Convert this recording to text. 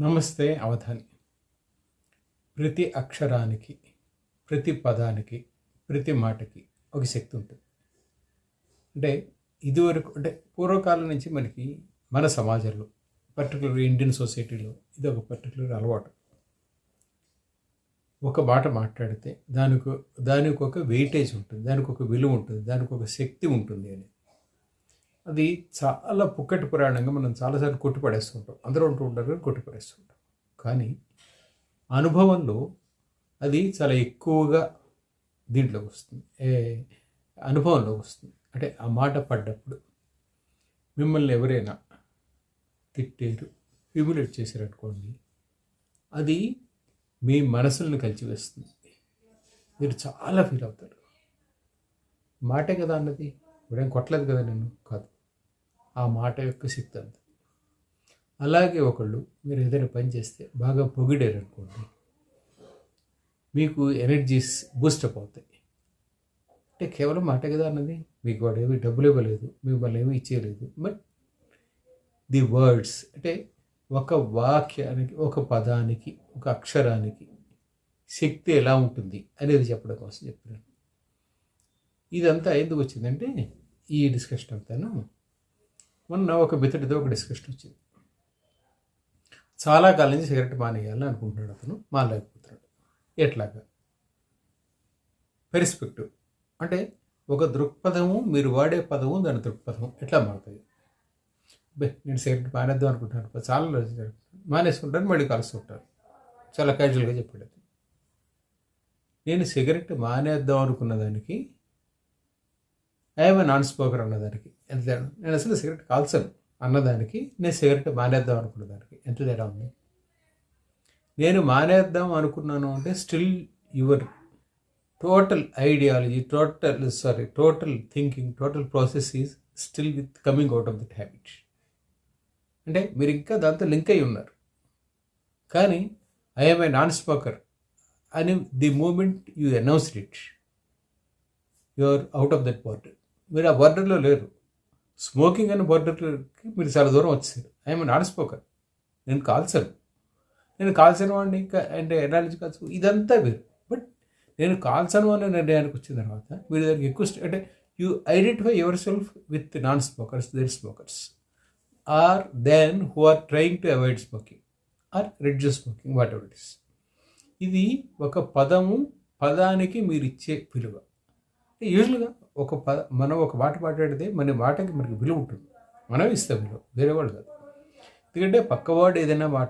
నమస్తే అవధాని. ప్రతి అక్షరానికి ప్రతి పదానికి ప్రతి మాటకి ఒక శక్తి ఉంటుంది. అంటే ఇదివరకు అంటే పూర్వకాలం నుంచి మనకి మన సమాజంలో పర్టికులర్ ఇండియన్ సొసైటీలో ఇది ఒక పర్టికులర్ అలవాటు. ఒక మాట మాట్లాడితే దానికి దానికి ఒక వెయిటేజ్ ఉంటుంది దానికి ఒక విలువ ఉంటుంది దానికి ఒక శక్తి ఉంటుంది అని. అది చాలా పుక్కటి పురాణంగా మనం చాలాసార్లు కొట్టిపడేస్తుంటాం. అందరూ ఉంటూ ఉంటారు కానీ కొట్టిపడేస్తుంటాం. కానీ అనుభవంలో అది చాలా ఎక్కువగా దీంట్లోకి వస్తుంది. ఏ అనుభవంలోకి వస్తుంది. అంటే ఆ మాట పడ్డప్పుడు మిమ్మల్ని ఎవరైనా తిట్టారు హ్యూమిలేట్ చేశారనుకోండి అది మీ మనసులను కలిచివేస్తుంది. మీరు చాలా ఫీల్ అవుతారు. మాటే కదా అన్నది? ఇప్పుడేం కొట్టలేదు కదా నేను కాదు. ఆ మాట యొక్క శక్తి అంత అలాగే ఒకళ్ళు మీరు ఏదైనా పని చేస్తే బాగా పొగిడారు అనుకోండి మీకు ఎనర్జీస్ బూస్టప్ అవుతాయి. అంటే కేవలం మాట కదా అన్నది మీకు వాడు ఏమి డబ్బులు ఇవ్వలేదు మిమ్మల్ని ఏమీ ఇచ్చేయలేదు బట్ ది వర్డ్స్ అంటే ఒక వాక్యానికి ఒక పదానికి ఒక అక్షరానికి శక్తి ఎలా ఉంటుంది అనేది చెప్పడం కోసం చెప్పినాను ఇదంతా ఎందుకు వచ్చిందంటే ఈ డిస్కషన్ అంతాను మొన్న ఒక మిత్రుడితో ఒక డిస్కషన్ వచ్చింది. చాలా కాలం నుంచి సిగరెట్ మానేయాలని అనుకుంటున్నాడు అతను మానలేకపోతున్నాడు ఎట్లాగా? పెర్స్పెక్టివ్ అంటే ఒక దృక్పథము మీరు వాడే పదము దాని దృక్పథము ఎట్లా మారుతుంది నేను సిగరెట్ మానేద్దాం అనుకుంటున్నాను. చాలా రోజులు మానేసుకుంటాను మళ్ళీ కలుస్తుంటాను చాలా క్యాజువల్గా చెప్పాడు అది నేను సిగరెట్ మానేద్దాం అనుకున్న దానికి ఐఎమ్ నాన్ స్మోకర్ అన్నదానికి ఎంత తేడా? నేను అసలు సిగరెట్ కాల్చను అన్నదానికి నేను సిగరెట్ మానేద్దాం అనుకున్న దానికి. ఎంత తేడా ఉంది? నేను మానేద్దాం అనుకున్నాను అంటే still your total ideology total sorry total thinking total process is still with coming out of that habit అంటే మీరు ఇంకా దాంతో లింక్ అయి ఉన్నారు. కానీ ఐఎమ్ ఏ నాన్ స్మోకర్ అని the moment you announced it. You are out of that border. మీరు ఆ బార్డర్లో లేరు. స్మోకింగ్ అనే బోర్డర్కి మీరు చాలా దూరం వచ్చారు ఐఎమ్ నాన్ స్మోకర్ నేను కాల్చను. నేను కాల్చను వాడిని ఇంకా అంటే ఎనాలజీ కాల్చు ఇదంతా వేరు. బట్ నేను కాల్చను అనే నిర్ణయానికి వచ్చిన తర్వాత మీరు దానికి ఎక్కువ అంటే you identify yourself with non smokers there smokers are then who are trying to avoid smoking or reduce smoking what ever it is ఒక పదము పదానికి మీరు ఇచ్చే విలువ. యూజువల్గా ఒక ప మనం ఒక మాట మాట్లాడితే మన మాటకి మనకి విలువ ఉంటుంది. మనం ఇస్తాం విలువ. వేరే వాళ్ళు కాదు. ఎందుకంటే పక్కవాడు ఏదైనా మాట